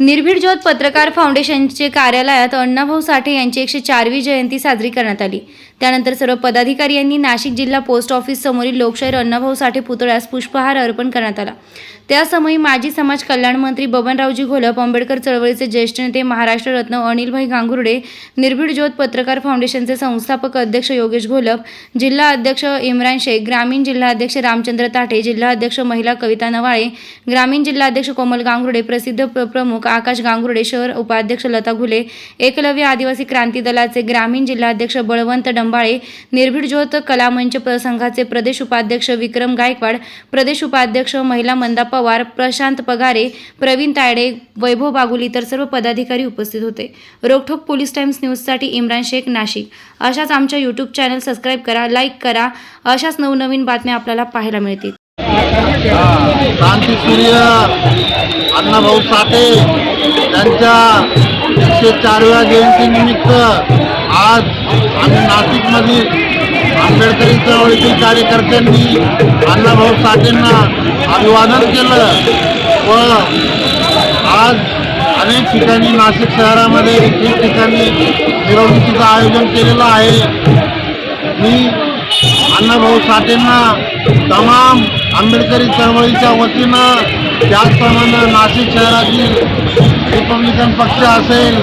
निर्भीड ज्योत पत्रकार फाउंडेशनचे कार्यालयात अण्णाभाऊ साठे यांची एकशे चारवी जयंती साजरी करण्यात आली. त्यानंतर सर्व पदाधिकारी यांनी नाशिक जिल्हा पोस्ट ऑफिस समोरील लोकशाहीर अण्णाभाऊ साठे पुतळ्यास पुष्पहार अर्पण करण्यात आला. त्यासमयी माजी समाज कल्याण मंत्री बबनरावजी घोलप आंबेडकर चळवळीचे ज्येष्ठ नेते महाराष्ट्र रत्न अनिलभाई गांगुर्डे निर्भीड ज्योत पत्रकार फाउंडेशनचे संस्थापक अध्यक्ष योगेश घोलप जिल्हा अध्यक्ष इम्रान शेख ग्रामीण जिल्हा अध्यक्ष रामचंद्र ताठे जिल्हा अध्यक्ष महिला कविता नवाळे ग्रामीण जिल्हा अध्यक्ष कोमल गांगुर्डे प्रसिद्ध प्रमुख आकाश गांगुर्डे शहर उपाध्यक्ष लता घुले एकलव्य आदिवासी क्रांती दलाचे ग्रामीण जिल्हाध्यक्ष बळवंत डंबाळे निर्भीड ज्योत कलामंच संघाचे प्रदेश उपाध्यक्ष विक्रम गायकवाड प्रदेश उपाध्यक्ष महिला मंदा पवार प्रशांत पगारे प्रवीण तायडे वैभव बागुली तर सर्व पदाधिकारी उपस्थित होते. रोखोक पोलीस टाइम्स न्यूजसाठी इम्रान शेख नाशिक. अशाच आमच्या यूट्यूब चॅनल सबस्क्राईब करा लाईक करा. अशाच नवनवीन बातम्या आपल्याला पाहायला मिळतील. क्रांतीसूर्य अण्णाभाऊ साठे. त्यांच्या एकशे चारव्या जयंतीनिमित्त आज आम्ही नाशिकमधील आंबेडकरी चळवळीतील कार्यकर्त्यांनी अण्णाभाऊ साठेंना अभिवादन केलं व आज अनेक ठिकाणी नाशिक शहरामध्ये ठिकठिकाणी मिरवणुकीचं आयोजन केलेलं आहे. मी अण्णाभाऊ साठेंना तमाम आंबेडकरी चळवळीच्या वतीनं त्याचप्रमाणे नाशिक शहरातील रिपब्लिकन पक्ष असेल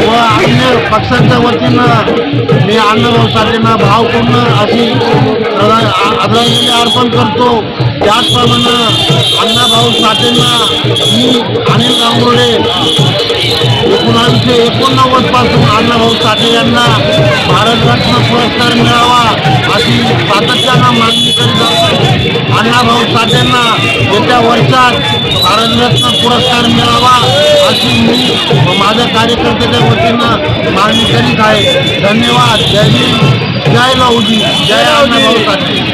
व अन्य पक्षांच्या वतीनं मी अण्णाभाऊ साठेंना भावपूर्ण अशी आदरांजली अर्पण करतो. त्याचप्रमाणे अण्णाभाऊ साठेंना मी अनिल गांगुर्डे एकोणीसशे एकोणनव्वदपासून अण्णाभाऊ साठे यांना भारतरत्न पुरस्कार मिळावा अशी सातत्यानं मागणी करीत येत्या वर्षात भारतरत्न पुरस्कार मिळावा अशी मी माझ्या कार्यकर्त्याच्या वतीनं मागणी करीत आहे. धन्यवाद. जय हिंद. जय लौजी जय आनंद